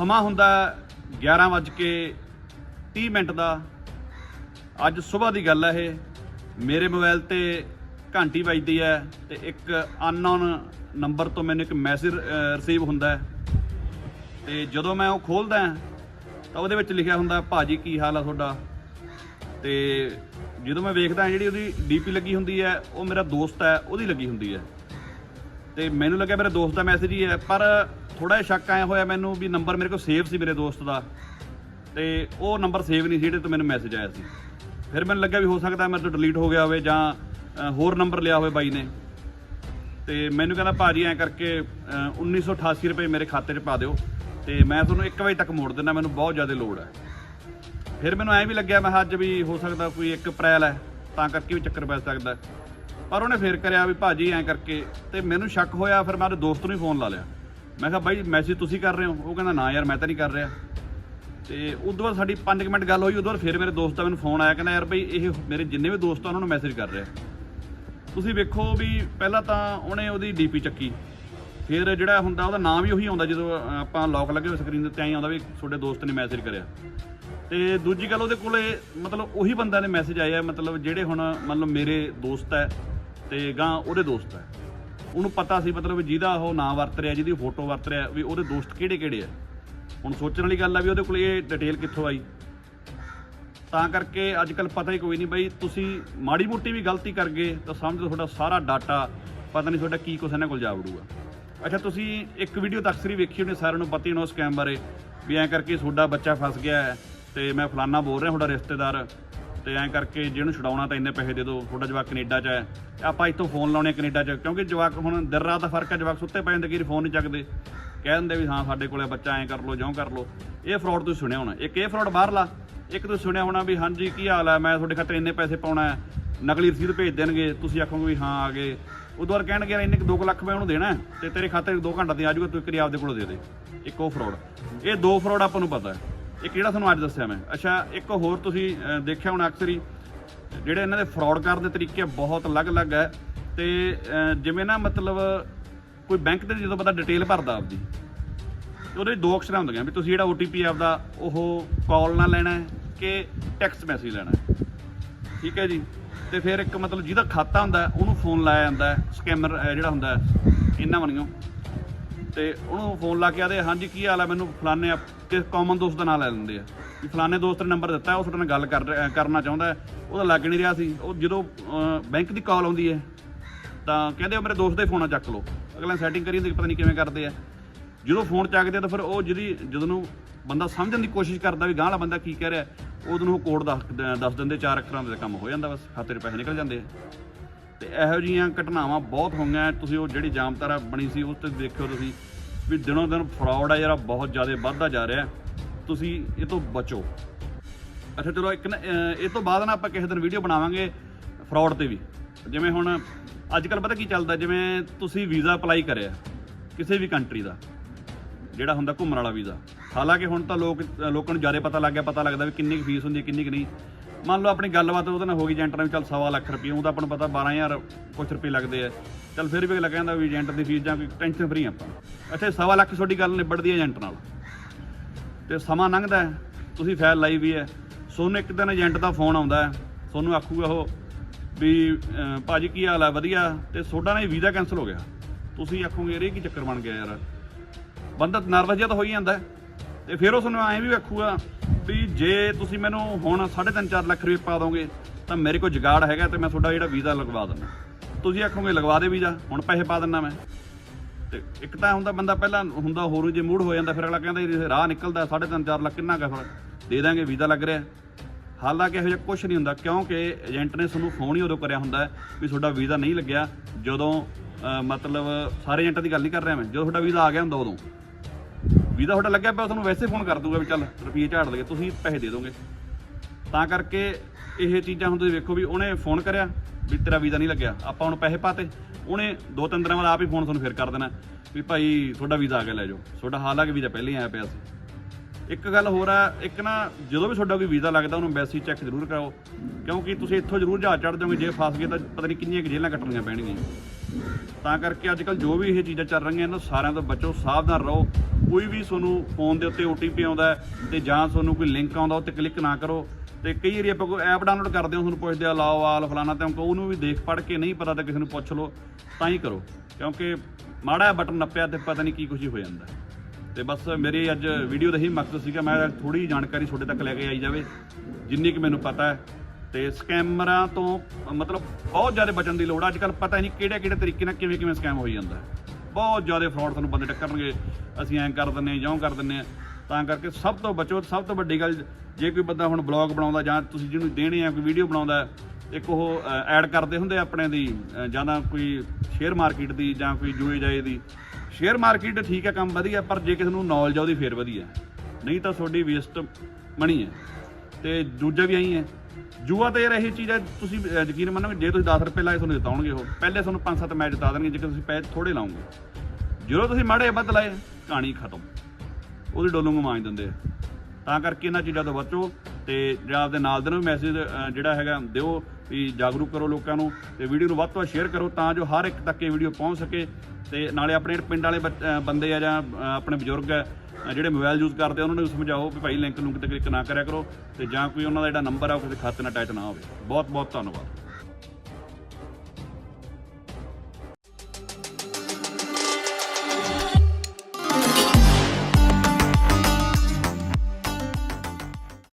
ਸਮਾਂ ਹੁੰਦਾ 11:30 ਮਿੰਟ ਦਾ। ਅੱਜ ਸਵੇਰ ਦੀ ਗੱਲ ਹੈ ਇਹ। ਮੇਰੇ ਮੋਬਾਈਲ ਤੇ ਘੰਟੀ ਵੱਜਦੀ ਹੈ ਤੇ ਇੱਕ ਅਨਨੋਨ ਨੰਬਰ ਤੋਂ ਮੈਨੂੰ ਇੱਕ ਮੈਸੇਜ ਰਿਸੀਵ ਹੁੰਦਾ ਹੈ। ਤੇ ਜਦੋਂ ਮੈਂ ਉਹ ਖੋਲਦਾ ਤਾਂ ਉਹਦੇ ਵਿੱਚ ਲਿਖਿਆ ਹੁੰਦਾ, ਭਾਜੀ, ਕੀ ਹਾਲ ਆ ਤੁਹਾਡਾ? ਤੇ ਜਦੋਂ ਮੈਂ ਵੇਖਦਾ ਜਿਹੜੀ ਉਹਦੀ ਡੀਪੀ ਲੱਗੀ ਹੁੰਦੀ ਹੈ, ਉਹ ਮੇਰਾ ਦੋਸਤ ਹੈ, ਉਹਦੀ ਲੱਗੀ ਹੁੰਦੀ ਹੈ। ਤੇ ਮੈਨੂੰ ਲੱਗਿਆ ਮੇਰੇ ਦੋਸਤ ਦਾ ਮੈਸੇਜ ਹੀ ਹੈ, ਪਰ ਥੋੜਾ ਜਿਹਾ ਸ਼ੱਕ ਆਇਆ ਹੋਇਆ ਮੈਨੂੰ ਵੀ ਨੰਬਰ ਮੇਰੇ ਕੋਲ ਸੇਵ ਸੀ ਮੇਰੇ ਦੋਸਤ ਦਾ। ਤੇ ਉਹ ਨੰਬਰ ਸੇਵ ਨਹੀਂ ਸੀ ਜਿਹੜੇ ਤੋਂ ਮੈਨੂੰ ਮੈਸੇਜ ਆਇਆ ਸੀ। ਫਿਰ ਮੈਨੂੰ ਲੱਗਿਆ ਵੀ ਹੋ ਸਕਦਾ ਮੇਰੇ ਤੋਂ ਡਿਲੀਟ ਹੋ ਗਿਆ ਹੋਵੇ ਜਾਂ ਅ, ਹੋਰ ਨੰਬਰ ਲਿਆ ਹੋਵੇ ਬਾਈ ਨੇ। ਤੇ ਮੈਨੂੰ ਕਹਿੰਦਾ ਭਾਜੀ ਐਂ ਕਰਕੇ ਅ, 1988 ਰੁਪਏ ਮੇਰੇ ਖਾਤੇ 'ਚ ਪਾ ਦਿਓ। ਤੇ ਮੈਂ ਤੁਹਾਨੂੰ 1 ਵਜੇ ਤੱਕ ਮੋੜ ਦਿੰਦਾ ਮੈਨੂੰ ਬਹੁਤ ਜ਼ਿਆਦਾ ਲੋੜ ਹੈ। ਫਿਰ ਮੈਨੂੰ ਐਂ ਵੀ ਲੱਗਿਆ ਮੈਂ ਕਿਹਾ ਅੱਜ ਵੀ ਹੋ ਸਕਦਾ ਕੋਈ 1 ਅਪ੍ਰੈਲ ਹੈ ਤਾਂ ਕਰਕੇ ਵੀ ਚੱਕਰ ਪੈ ਸਕਦਾ। ਪਰ ਉਹਨੇ ਫੇਰ ਕਰਿਆ ਵੀ ਭਾਜੀ ਐਂ ਕਰਕੇ ਤੇ ਮੈਨੂੰ ਸ਼ੱਕ ਹੋਇਆ ਫਿਰ ਮੈਂ ਉਹਦੇ ਦੋਸਤ ਨੂੰ ਹੀ ਫੋਨ ਲਾ ਲਿਆ। ਮੈਂ ਕਿਹਾ ਬਾਈ ਮੈਸੇਜ ਤੁਸੀਂ ਕਰ ਰਹੇ ਹੋ। ਉਹ ਕਹਿੰਦਾ, ਨਾ ਯਾਰ, ਮੈਂ ਤਾਂ ਨਹੀਂ ਕਰ ਰਿਹਾ। ਤੇ ਉਦੋਂ ਬਾਅਦ ਸਾਡੀ 5 ਮਿੰਟ ਗੱਲ ਹੋਈ, ਉਦੋਂ ਬਾਅਦ ਫਿਰ ਮੇਰੇ ਦੋਸਤ ਦਾ ਮੈਨੂੰ ਫੋਨ ਆਇਆ, ਕਹਿੰਦਾ, ਯਾਰ ਬਈ, ਇਹ ਮੇਰੇ ਜਿੰਨੇ ਵੀ ਦੋਸਤ ਆ, ਉਹਨਾਂ ਨੂੰ ਮੈਸੇਜ ਕਰ ਰਿਹਾ। ਤੁਸੀਂ ਵੇਖੋ ਵੀ ਪਹਿਲਾਂ ਤਾਂ ਉਹਨੇ ਉਹਦੀ ਡੀਪੀ ਚੱਕੀ। ਫਿਰ ਜਿਹੜਾ ਹੁੰਦਾ, ਉਹਦਾ ਨਾਮ ਵੀ ਉਹੀ ਆਉਂਦਾ, ਜਦੋਂ ਆਪਾਂ ਲੌਕ ਲੱਗੇ ਹੋਏ ਸਕਰੀਨ 'ਤੇ ਉੱਤੇ ਐਂ ਆਉਂਦਾ ਵੀ ਤੁਹਾਡੇ ਦੋਸਤ ਨੇ ਮੈਸੇਜ ਕਰਿਆ। ਤੇ ਦੂਜੀ ਗੱਲ ਉਹਦੇ ਕੋਲੇ, ਮਤਲਬ ਉਹੀ ਬੰਦਾ ਨੇ ਮੈਸੇਜ ਆਇਆ ਮਤਲਬ ਜਿਹੜੇ ਹੁਣ, ਮਤਲਬ ਮੇਰੇ ਦੋਸਤ ਹੈ ਤੇ ਗਾਂ ਉਹਦੇ ਦੋਸਤ ਹੈ। ਉਹਨੂੰ ਪਤਾ ਸੀ ਮਤਲਬ ਜਿਹਦਾ ਉਹ ਨਾਂ ਵਰਤ ਰਿਹਾ, ਜਿਹਦੀ ਫੋਟੋ ਵਰਤ ਰਿਹਾ ਵੀ ਉਹਦੇ ਦੋਸਤ ਕਿਹੜੇ ਕਿਹੜੇ ਆ। ਹੁਣ ਸੋਚਣ ਵਾਲੀ ਗੱਲ ਆ ਵੀ ਉਹਦੇ ਕੋਲ ਇਹ ਡਿਟੇਲ ਕਿੱਥੋਂ ਆਈ? ਤਾਂ ਕਰਕੇ ਅੱਜ ਕੱਲ ਪਤਾ ਹੀ ਕੋਈ ਨਹੀਂ ਬਈ, ਤੁਸੀਂ ਮਾੜੀ ਮੋਟੀ ਵੀ ਗਲਤੀ ਕਰ ਗਏ ਤਾਂ ਸਮਝੋ ਤੁਹਾਡਾ ਸਾਰਾ ਡਾਟਾ, ਪਤਾ ਨਹੀਂ ਤੁਹਾਡਾ ਕੀ ਕੁਛ ਇਹਨਾਂ ਕੋਲ ਜਾ ਵੜੂਗਾ। ਅੱਛਾ, ਤੁਸੀਂ ਇੱਕ ਵੀਡੀਓ ਤਾਂ ਅਕਸਰ ਹੀ ਵੇਖੀ ਹੋਣੀ ਸਾਰਿਆਂ ਨੂੰ, ਪਤਾ ਹੀ ਹੋਣਾ ਉਸ ਸਕੈਮ ਬਾਰੇ, ਵੀ ਐਂ ਕਰਕੇ ਤੁਹਾਡਾ ਬੱਚਾ ਫਸ ਗਿਆ ਹੈ ਤੇ ਮੈਂ ਫਲਾਨਾ ਬੋਲ ਰਿਹਾ, ਤੁਹਾਡਾ ਰਿਸ਼ਤੇਦਾਰ। ਤੇ ਐਂ ਕਰਕੇ ਜਿਹਨੂੰ ਛਡਾਉਣਾ ਤਾਂ ਇੰਨੇ ਪੈਸੇ ਦੇ ਦਿਓ, ਤੁਹਾਡਾ ਜਵਾਕ ਕੈਨੇਡਾ 'ਚ ਹੈ। ਤੇ ਆਪਾਂ ਇੱਥੋਂ ਫੋਨ ਲਾਉਣੇ ਕੈਨੇਡਾ 'ਚ, ਕਿਉਂਕਿ ਜਵਾਕ ਹੁਣ ਦਿਨ ਰਾਤ ਦਾ ਫ਼ਰਕ ਹੈ ਜਵਾਕ ਸੁੱਤੇ ਪਏ ਹੁੰਦੇ, ਕਿ ਫੋਨ ਨਹੀਂ ਚੱਕਦੇ। ਕਹਿ ਦਿੰਦੇ ਵੀ ਹਾਂ, ਸਾਡੇ ਕੋਲੇ ਬੱਚਾ ਐਂ ਕਰ ਲਓ, ਜਿਉਂ ਕਰ ਲਓ। ਇਹ ਫਰਾਡ ਤੁਸੀਂ ਸੁਣਿਆ ਹੋਣਾ। ਇੱਕ ਇਹ ਫਰਾਡ ਬਾਹਰਲਾ ਇੱਕ ਤੁਸੀਂ ਸੁਣਿਆ ਹੋਣਾ ਵੀ ਹਾਂਜੀ, ਕੀ ਹਾਲ ਹੈ ਮੈਂ ਤੁਹਾਡੇ ਖਾਤੇ ਇੰਨੇ ਪੈਸੇ ਪਾਉਣਾ ਹੈ। ਨਕਲੀ ਰਸੀਦ ਭੇਜ ਦੇਣਗੇ। ਤੁਸੀਂ ਆਖੋਗੇ ਵੀ ਹਾਂ, ਆ ਗਏ। ਉਦੋਂ ਬਾਅਦ ਕਹਿਣਗੇ, ਯਾਰ ਇੰਨੇ 2 ਲੱਖ ਮੈਂ ਉਹਨੂੰ ਦੇਣਾ ਹੈ ਤੇ ਤੇਰੇ ਖਾਤੇ 'ਚ 2 ਘੰਟਾ ਤੇ ਆ ਜਾਊਗਾ, ਤੂੰ ਇੱਕ ਵਾਰੀ ਆਪਦੇ ਕੋਲੋਂ ਦੇ ਦੇ। ਇੱਕ ਉਹ ਫਰਾਡ ਇਹ ਦੋ ਫਰਾਡ ਆਪਾਂ ਨੂੰ ਪਤਾ ਹੈ। ਇੱਕ ਜਿਹੜਾ ਤੁਹਾਨੂੰ ਅੱਜ ਦੱਸਿਆ ਮੈਂ? ਅੱਛਾ, ਇੱਕ ਹੋਰ ਤੁਸੀਂ ਦੇਖਿਆ ਹੋਣਾ ਅਕਸਰ ਹੀ, ਜਿਹੜੇ ਇਹਨਾਂ ਦੇ ਫਰਾਡ ਕਰਨ ਦੇ ਤਰੀਕੇ ਬਹੁਤ ਅਲੱਗ-ਅਲੱਗ ਹੈ ਤੇ ਜਿਵੇਂ ਨਾ ਮਤਲਬ ਕੋਈ ਬੈਂਕ ਤੇ ਜਦੋਂ ਬੰਦਾ ਡਿਟੇਲ ਭਰਦਾ ਆਪਦੀ ਉਹਦੇ 'ਚ ਦੋ ਅਕਸ਼ਰਾਂ ਹੁੰਦੀਆਂ ਵੀ ਤੁਸੀਂ ਜਿਹੜਾ OTP ਆਪਦਾ, ਉਹ ਕਾਲ ਨਾਲ ਲੈਣਾ ਹੈ ਕਿ ਟੈਕਸਟ ਮੈਸੇਜ ਲੈਣਾ ਹੈ। ਠੀਕ ਹੈ ਜੀ? ਤੇ ਫਿਰ ਇੱਕ ਮਤਲਬ ਜਿਹਦਾ ਖਾਤਾ ਹੁੰਦਾ ਉਹਨੂੰ ਫੋਨ ਲਾਇਆ ਜਾਂਦਾ ਸਕੈਮਰ ਜਿਹੜਾ ਹੁੰਦਾ ਇਹਨਾਂ ਬਣੀਓ ਤੇ ਉਹਨੂੰ ਫੋਨ ਲਾ ਕੇ ਆਦੇ ਹਾਂਜੀ, ਕੀ ਹਾਲ ਹੈ? ਮੈਨੂੰ ਫਲਾਣੇ ਕਿਸ ਕਾਮਨ ਦੋਸਤ ਦਾ ਨਾਂ ਲੈ ਲੈਂਦੇ ਆ। ਵੀ ਫਲਾਣੇ ਦੋਸਤ ਨੇ ਨੰਬਰ ਦਿੱਤਾ, ਉਹ ਤੁਹਾਡੇ ਨਾਲ ਗੱਲ ਕਰ ਰਿਹਾ- ਕਰਨਾ ਚਾਹੁੰਦਾ ਹੈ। ਉਹਦਾ ਲੱਗ ਨਹੀਂ ਰਿਹਾ ਸੀ। ਉਹ ਜਦੋਂ ਬੈਂਕ ਦੀ ਕਾਲ ਆਉਂਦੀ ਹੈ, ਤਾਂ ਕਹਿੰਦੇ ਉਹ ਮੇਰੇ ਦੋਸਤ ਦੇ ਫੋਨਾਂ ਚੱਕ ਲਓ। ਅਗਲਾ ਸੈਟਿੰਗ ਕਰੀ ਹੁੰਦੀ ਪਤਾ ਨਹੀਂ ਕਿਵੇਂ ਕਰਦੇ ਆ। ਜਦੋਂ ਫੋਨ ਚੱਕਦੇ ਆ, ਤਾਂ ਫਿਰ ਉਹ ਜਿਹੜੀ, ਜਦੋਂ ਨੂੰ ਬੰਦਾ ਸਮਝਣ ਦੀ ਕੋਸ਼ਿਸ਼ ਕਰਦਾ ਵੀ ਗਾਂਹ ਵਾਲਾ ਬੰਦਾ ਕੀ ਕਹਿ ਰਿਹਾ ਉਦੋਂ ਨੂੰ ਉਹ ਕੋਡ ਦੱਸ ਦੱਸ ਦਿੰਦੇ, ਚਾਰ ਅੱਖਰਾਂ ਦਾ ਕੰਮ ਹੋ ਜਾਂਦਾ ਬਸ, ਖਾਤੇ 'ਚ ਪੈਸੇ ਨਿਕਲ ਜਾਂਦੇ ਆ। ਤੇ ਇਹੋ ਜਿਹੀਆਂ ਘਟਨਾਵਾਂ ਬਹੁਤ ਹੋਈਆਂ ਤੁਸੀਂ ਉਹ ਜਿਹੜੀ ਜਾਮਤਾਰਾ ਬਣੀ ਸੀ ਉਸ ਤੇ ਦੇਖਿਓ ਤੁਸੀਂ ਵੀ ਦਿਨੋਂ ਦਿਨ ਫਰਾਡ ਆ ਜਿਹੜਾ ਬਹੁਤ ਜ਼ਿਆਦਾ ਵੱਧਦਾ ਜਾ ਰਿਹਾ ਤੁਸੀਂ ਇਹ ਤੋਂ ਬਚੋ। ਅੱਛਾ ਚਲੋ ਇੱਕ ਨਾ ਇਹ ਤੋਂ ਬਾਅਦ ਨਾ ਆਪਾਂ ਕਿਸੇ ਦਿਨ ਵੀਡੀਓ ਬਣਾਵਾਂਗੇ ਫਰਾਡ ਤੇ ਵੀ। ਜਿਵੇਂ ਹੁਣ ਅੱਜ ਕੱਲ ਪਤਾ ਕੀ ਚੱਲਦਾ ਜਿਵੇਂ ਤੁਸੀਂ ਵੀਜ਼ਾ ਅਪਲਾਈ ਕਰਿਆ ਕਿਸੇ ਵੀ ਕੰਟਰੀ ਦਾ ਜਿਹੜਾ ਹੁੰਦਾ ਘੁੰਮਣ ਵਾਲਾ ਵੀਜ਼ਾ। ਹਾਲਾਂਕਿ ਹੁਣ ਤਾਂ ਲੋਕ ਲੋਕਾਂ ਨੂੰ ਜ਼ਿਆਦਾ ਪਤਾ ਲੱਗ ਗਿਆ ਪਤਾ ਲੱਗਦਾ ਵੀ ਕਿੰਨੀ ਕੁ ਫੀਸ ਹੁੰਦੀ ਹੈ, ਕਿੰਨੀ ਕੁ ਨਹੀਂ। ਮੰਨ ਲਓ ਆਪਣੀ ਗੱਲਬਾਤ ਉਹਦੇ ਨਾਲ ਹੋ ਗਈ ਏਜੰਟ ਨਾਲ ਵੀ ਚੱਲ ਸਵਾ ਲੱਖ ਰੁਪਏ ਉਹ ਤਾਂ ਆਪਾਂ ਨੂੰ ਪਤਾ 12000 ਕੁਛ ਰੁਪਏ ਲੱਗਦੇ ਆ। ਚੱਲ ਫਿਰ ਵੀ ਅਗਲਾ ਕਹਿੰਦਾ ਵੀ ਏਜੰਟ ਦੀ ਫੀਸ ਜਾਂ ਕੋਈ ਟੈਨਸ਼ਨ ਫਰੀ ਆਪਾਂ ਅੱਛਾ ਸਵਾ ਲੱਖ ਤੁਹਾਡੀ ਗੱਲ ਨਿਬੜਦੀ ਹੈ ਏਜੰਟ ਨਾਲ। ਤੇ ਸਮਾਂ ਲੰਘਦਾ ਤੁਸੀਂ ਫਾਈਲ ਲਾਈ ਵੀ ਹੈ। ਸੋਨੂੰ ਇੱਕ ਦਿਨ ਏਜੰਟ ਦਾ ਫੋਨ ਆਉਂਦਾ ਸੋਨੂੰ ਆਖੂਗਾ ਉਹ ਵੀ ਅਹ, ਭਾਜੀ ਕੀ ਹਾਲ ਹੈ ਵਧੀਆ। ਤੇ ਤੁਹਾਡਾ ਨਾ ਵੀਜ਼ਾ ਕੈਨਸਲ ਹੋ ਗਿਆ। ਤੁਸੀਂ ਆਖੋਗੇ ਯਾਰ ਇਹ ਕੀ ਚੱਕਰ ਬਣ ਗਿਆ ਯਾਰ? ਬੰਦਾ ਨਰਵਸ ਜਿਹਾ ਤਾਂ ਹੋ ਹੀ ਜਾਂਦਾ ਤੇ ਫਿਰ ਉਹ ਤੁਹਾਨੂੰ ਐਂ ਵੀ ਆਖੂਗਾ ਵੀ ਜੇ ਤੁਸੀਂ ਮੈਨੂੰ ਹੁਣ 3.5 ਲੱਖ ਰੁਪਏ ਪਾ ਦੋਗੇ, ਤਾਂ ਮੇਰੇ ਕੋਲ ਜਗਾੜ ਹੈਗਾ ਤੇ ਮੈਂ ਤੁਹਾਡਾ ਜਿਹੜਾ ਵੀਜ਼ਾ ਲਗਵਾ ਦਿੰਦਾ। ਤੁਸੀਂ ਆਖੋਗੇ ਲਗਵਾ ਦੇ ਵੀਜ਼ਾ, ਹੁਣ ਪੈਸੇ ਪਾ ਦਿੰਦਾ ਮੈਂ। ਤੇ ਇੱਕ ਤਾਂ ਹੁੰਦਾ ਬੰਦਾ ਪਹਿਲਾਂ ਹੁੰਦਾ ਹੋਰ ਜੇ ਮੂਡ ਹੋ ਜਾਂਦਾ, ਫਿਰ ਅਗਲਾ ਕਹਿੰਦਾ ਰਾਹ ਨਿਕਲਦਾ 3.5 4 ਲੱਖ ਕਿੰਨਾ ਗਾ ਦੇ ਦਾਂਗੇ ਵੀਜ਼ਾ ਲੱਗ ਰਿਹਾ। ਹਾਲਾਂਕਿ ਇਹੋ ਜਿਹਾ ਕੁਝ ਨਹੀਂ ਹੁੰਦਾ, ਕਿਉਂਕਿ ਏਜੰਟ ਨੇ ਤੁਹਾਨੂੰ ਫੋਨ ਹੀ ਉਦੋਂ ਕਰਿਆ ਹੁੰਦਾ ਵੀ ਤੁਹਾਡਾ ਵੀਜ਼ਾ ਨਹੀਂ ਲੱਗਿਆ, ਜਦੋਂ ਮਤਲਬ ਸਾਰੇ ਏਜੰਟਾਂ ਦੀ ਗੱਲ ਨਹੀਂ ਕਰ ਰਿਹਾ ਮੈਂ, ਜਦੋਂ ਤੁਹਾਡਾ ਵੀਜ਼ਾ ਆ ਗਿਆ ਹੁੰਦਾ ਉਦੋਂ। ਵੀਜ਼ਾ ਤੁਹਾਡਾ ਲੱਗਿਆ ਪਿਆ ਤੁਹਾਨੂੰ ਵੈਸੇ ਫੋਨ ਕਰ ਦੂਗਾ ਵੀ ਚੱਲ ਰੁਪਈਏ ਝਾੜ ਲਗੇ ਤੁਸੀਂ ਪੈਸੇ ਦੇ ਦੋਗੇ। ਤਾਂ ਕਰਕੇ ਇਹ ਚੀਜ਼ਾਂ ਹੁਣ ਤੁਸੀਂ ਵੇਖੋ ਵੀ ਉਹਨੇ ਫੋਨ ਕਰਿਆ ਵੀ ਤੇਰਾ ਵੀਜ਼ਾ ਨਹੀਂ ਲੱਗਿਆ, ਆਪਾਂ ਹੁਣ ਪੈਸੇ ਪਾਤੇ, ਉਹਨੇ ਦੋ ਤਿੰਨ ਦਿਨਾਂ ਬਾਅਦ ਆਪ ਹੀ ਫੋਨ ਤੁਹਾਨੂੰ ਫਿਰ ਕਰ ਦੇਣਾ, ਵੀ ਭਾਈ ਤੁਹਾਡਾ ਵੀਜ਼ਾ ਆ ਗਿਆ, ਲੈ ਜਾਓ। ਤੁਹਾਡਾ ਹਾਲਾਂਕਿ ਵੀਜ਼ਾ ਪਹਿਲਾਂ ਹੀ ਆਇਆ ਪਿਆ ਸੀ। ਇੱਕ ਗੱਲ ਹੋਰ ਆ, ਇੱਕ ਨਾ ਜਦੋਂ ਵੀ ਤੁਹਾਡਾ ਕੋਈ ਵੀਜ਼ਾ ਲੱਗਦਾ, ਉਹਨੂੰ ਐਮਬੈਸੀ ਚੈੱਕ ਜ਼ਰੂਰ ਕਰਾਓ, ਕਿਉਂਕਿ ਤੁਸੀਂ ਇੱਥੋਂ ਜ਼ਰੂਰ ਜਾ ਚੜ੍ਹ ਜਾਓਗੇ, ਜੇ ਫਸ ਗਏ ਤਾਂ ਪਤਾ ਨਹੀਂ ਕਿੰਨੀਆਂ ਕੁ ਜੇਲ੍ਹਾਂ ਕੱਟਣੀਆਂ ਪੈਣਗੀਆਂ। ਤਾਂ ਕਰਕੇ ਅੱਜ ਕੱਲ ਜੋ ਵੀ ਇਹ ਚੀਜ਼ਾਂ ਚੱਲ ਰਹੀਆਂ ਇਹਨਾਂ ਸਾਰਿਆਂ ਤੋਂ ਬਚੋ, ਸਾਵਧਾਨ ਰਹੋ। ਕੋਈ ਵੀ ਤੁਹਾਨੂੰ ਫੋਨ ਦੇ ਉੱਤੇ OTP ਆਉਂਦਾ ਹੈ ਤੇ ਜਾਂ ਤੁਹਾਨੂੰ ਕੋਈ ਲਿੰਕ ਆਉਂਦਾ, ਉਹ ਤੇ ਕਲਿੱਕ ਨਾ ਕਰੋ। ਤੇ ਕਈ ਵਾਰੀ ਆਪਾਂ ਕੋਈ ਐਪ ਡਾਊਨਲੋਡ ਕਰਦੇ ਹਾਂ, ਤੁਹਾਨੂੰ ਪੁੱਛਦੇ ਆ, ਲਾਓ ਆਲ ਫਲਾਣਾ ਤੇ ਉਹਨੂੰ ਵੀ ਦੇਖ ਪੜ ਕੇ ਨਹੀਂ ਪਤਾ ਤਾਂ ਕਿਸੇ ਨੂੰ ਪੁੱਛ ਲਓ, ਤਾਂ ਹੀ ਕਰੋ। ਕਿਉਂਕਿ ਮਾੜਾ ਬਟਨ ਨੱਪਿਆ ਤੇ ਪਤਾ ਨਹੀਂ ਕੀ ਕੁਝ ਹੀ ਹੋ ਜਾਂਦਾ। ਤੇ ਬਸ ਮੇਰੀ ਅੱਜ ਵੀਡੀਓ ਦਾ ਹੀ ਮਕਸਦ ਸੀਗਾ, ਮੈਂ ਥੋੜੀ ਜਾਣਕਾਰੀ ਤੁਹਾਡੇ ਤੱਕ ਲੈ ਕੇ ਆਈ ਜਾਵੇ, ਜਿੰਨੀ ਕਿ ਮੈਨੂੰ ਪਤਾ ਹੈ। ਤੇ ਸਕੈਮਰਾਂ ਤੋਂ, ਮਤਲਬ ਬਹੁਤ ਜ਼ਿਆਦਾ ਬਚਣ ਦੀ ਲੋੜ ਆ। ਅੱਜ ਕੱਲ ਪਤਾ ਨਹੀਂ ਕਿਹੜੇ ਕਿਹੜੇ ਤਰੀਕੇ ਨਾਲ ਕਿਵੇਂ ਕਿਵੇਂ ਸਕੈਮ ਹੋਈ ਜਾਂਦਾ। ਬਹੁਤ ਜ਼ਿਆਦਾ ਫਰਾਡ ਤੁਹਾਨੂੰ ਬੰਦੇ ਟੱਕਰਨਗੇ। ਅਸੀਂ ਐਂ ਕਰ ਦਿੰਨੇ ਆ ਜਾਂ ਕਰ ਦਿੰਨੇ ਆ ਤਾਂ ਕਰਕੇ ਸਭ ਤੋਂ ਬਚੋ, ਸਭ ਤੋਂ ਵੱਡੀ ਗੱਲ, ਜੇ ਕੋਈ ਬੰਦਾ ਹੁਣ ਬਲੌਗ ਬਣਾਉਂਦਾ ਜਾਂ ਤੁਸੀਂ ਜਿਹਨੂੰ ਦੇਣੇ ਆ, ਕੋਈ ਵੀਡੀਓ ਬਣਾਉਂਦਾ, ਇੱਕ ਉਹ ਐਡ ਕਰਦੇ ਹੁੰਦੇ ਆ ਆਪਣੇ ਦੀ ਜਾਂ ਤਾਂ ਕੋਈ ਸ਼ੇਅਰ ਮਾਰਕੀਟ ਦੀ ਜਾਂ ਕੋਈ ਜੂਏ ਜਾਏ ਦੀ। ਸ਼ੇਅਰ ਮਾਰਕੀਟ ਠੀਕ ਹੈ ਕੰਮ ਵਧੀਆ, ਪਰ ਜੇ ਕਿਸੇ ਨੂੰ ਨੌਲੇਜ ਆ, ਉਹਦੀ ਫੇਰ ਵਧੀਆ। ਨਹੀਂ ਤਾਂ ਤੁਹਾਡੀ ਵੇਸਟ ਮਣੀ ਹੈ ਤੇ ਦੂਜਾ ਵੀ ਆਈ ਹੈ ਜੂਆ ਤੇ ਯਾਰ ਇਹ ਚੀਜ਼ ਹੈ ਤੁਸੀਂ ਅਹ, ਯਕੀਨ ਮੰਨੋਗੇ ਜੇ ਤੁਸੀਂ 10 ਰੁਪਏ ਲਾਏ ਤੁਹਾਨੂੰ ਜਿਤਾਉਣਗੇ ਉਹ। ਪਹਿਲੇ ਤੁਹਾਨੂੰ 5-7 ਮੈਚ ਜਿਤਾ ਦੇਣਗੇ ਜੇਕਰ ਤੁਸੀਂ ਪੈਸੇ ਥੋੜੇ ਲਾਓਗੇ। ਜਦੋਂ ਤੁਸੀਂ ਮਾੜੇ ਵੱਧ ਲਾਏ ਕਹਾਣੀ ਖਤਮ। ਉਹਦੀ ਡੋਲੂ ਮਾਂਜ ਦਿੰਦੇ ਆ। ਤਾਂ ਕਰਕੇ ਇਹਨਾਂ ਚੀਜ਼ਾਂ ਤੋਂ ਬਚੋ ਤੇ ਜਾਂ ਆਪਦੇ ਨਾਲ ਦੇ ਨੂੰ ਮੈਸੇਜ ਜਿਹੜਾ ਹੈਗਾ ਦਿਓ। ਵੀ ਜਾਗਰੂਕ ਕਰੋ ਲੋਕਾਂ ਨੂੰ ਤੇ ਵੀਡੀਓ ਨੂੰ ਵੱਧ ਤੋਂ ਵੱਧ ਸ਼ੇਅਰ ਕਰੋ ਤਾਂ ਜੋ ਹਰ ਇੱਕ ਤੱਕ ਇਹ ਵੀਡੀਓ ਪਹੁੰਚ ਸਕੇ ਤੇ ਨਾਲੇ ਆਪਣੇ ਪਿੰਡ ਵਾਲੇ ਬੰਦੇ ਆ ਜਾਂ ਆਪਣੇ ਬਜ਼ੁਰਗ ਆ ਜਿਹੜੇ ਮੋਬਾਈਲ ਯੂਜ਼ ਕਰਦੇ ਉਹਨਾਂ ਨੂੰ ਵੀ ਸਮਝਾਓ ਵੀ ਭਾਈ ਲਿੰਕ ਲੁੰਕ ਤੇ ਕਲਿੱਕ ਨਾ ਕਰਿਆ ਕਰੋ ਤੇ ਜਾਂ ਕੋਈ ਉਹਨਾਂ ਦਾ ਜਿਹੜਾ ਨੰਬਰ ਆ ਉਹ ਕਿਸੇ ਖਾਤੇ ਨਾਲ ਅਟੈਚ ਨਾ ਹੋਵੇ। ਬਹੁਤ ਬਹੁਤ ਧੰਨਵਾਦ।